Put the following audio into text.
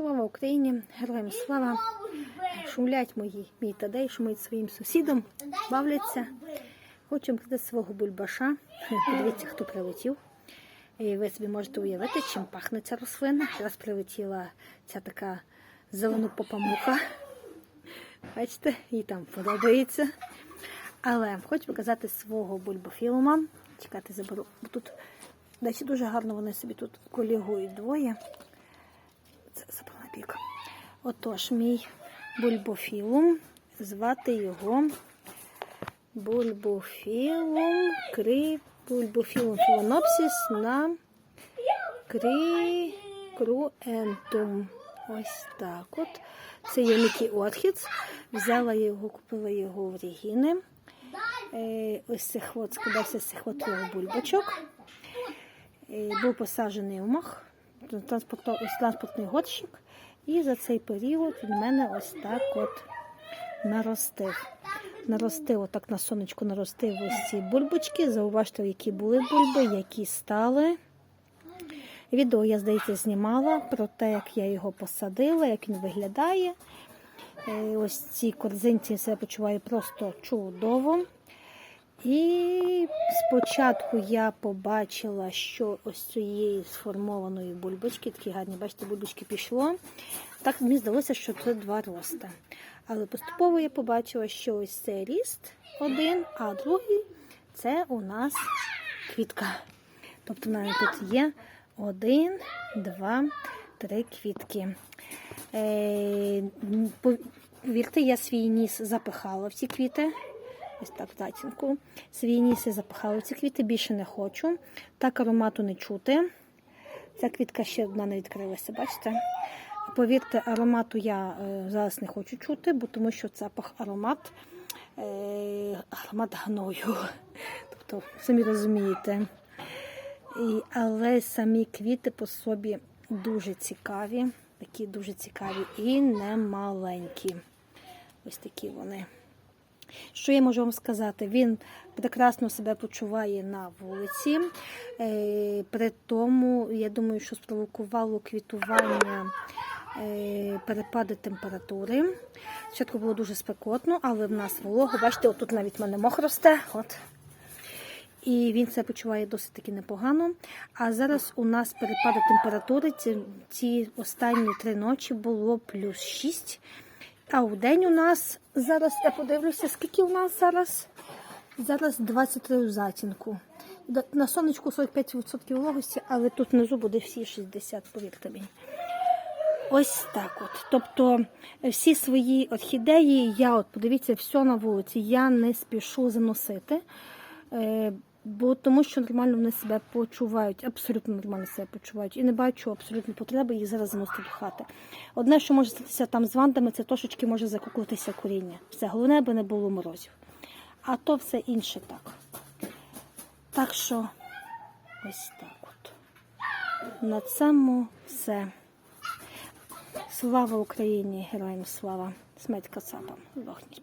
Слава Україні, героям слава! Шумлять мої мій тадей, шумить своїм сусідом, бавляться. Хочу мити свого бульбаша. Подивіться, хто прилетів. І ви собі можете уявити, чим пахне ця рослина. Зараз прилетіла ця така зеленопопа-муха. Бачите, їй там подобається. Але хочу показати свого бульбофілума. Чекайте, заберу. Бо тут, до дуже гарно вони собі тут колігують двоє. Це забрала бік. Отож, мій бульбофілум. Звати його бульбофілум крі... бульбофілум філонопсис на крікруентум. Ось так от. Це є Мікі Орхідс. Взяла його, купила його в Регіни. Е, ось цих от, складався з цих от бульбочок. Е, Був посаджений у мах, транспортний горщик. І за цей період він мене ось так от наростив. Наростив, отак на сонечку наростив ось ці бульбочки. Зауважте, які були бульби, які стали. Відео я, здається, знімала про те, як я його посадила, як він виглядає. Е, Ось ці корзинці себе почуваю просто чудово. І спочатку я побачила, що ось цієї сформованої бульбочки, такі гарні, бачите, бульбочки пішло. Так мені здалося, що це два рости. Але поступово я побачила, що ось це ріст один, а другий це у нас квітка. Тобто в мене тут є один, два, три квітки. Е, повірте, я свій ніс запихала в ці квіти. Ось так в затінку. Свій ніс я запихала ці квіти, більше не хочу. Так аромату не чути. Ця квітка ще одна не відкрилася, бачите? Повірте, аромату я е, зараз не хочу чути, бо тому що запах аромат, е, аромат гною. Тобто, самі розумієте. І, але самі квіти по собі дуже цікаві, такі дуже цікаві і не маленькі. Ось такі вони. Що я можу вам сказати? Він прекрасно себе почуває на вулиці. Е, При тому, я думаю, що спровокувало квітування е, перепади температури. Спочатку було дуже спекотно, але в нас волого. Бачите, отут навіть в мене мох росте. От. І він себе почуває досить таки непогано. А зараз у нас перепади температури. Ці, ці останні три ночі було плюс 6. А в день у нас зараз, я подивлюся, скільки у нас зараз? Зараз 23 у затінку. На сонечку 45% вологості, але тут внизу буде всі 60, повірте мені. Ось так от. Тобто всі свої орхідеї, я от подивіться, все на вулиці, я не спішу заносити. Бо тому що нормально вони себе почувають, абсолютно нормально себе почувають. І не бачу абсолютно потреби їх зараз заносити до хати. Одне, що може статися там з вандами, це трошечки може закукуватися коріння. Все, головне, аби не було морозів. А то все інше так. Так що ось так от. На цьому все. Слава Україні! Героям слава! Смерть кацапам! Здохніть.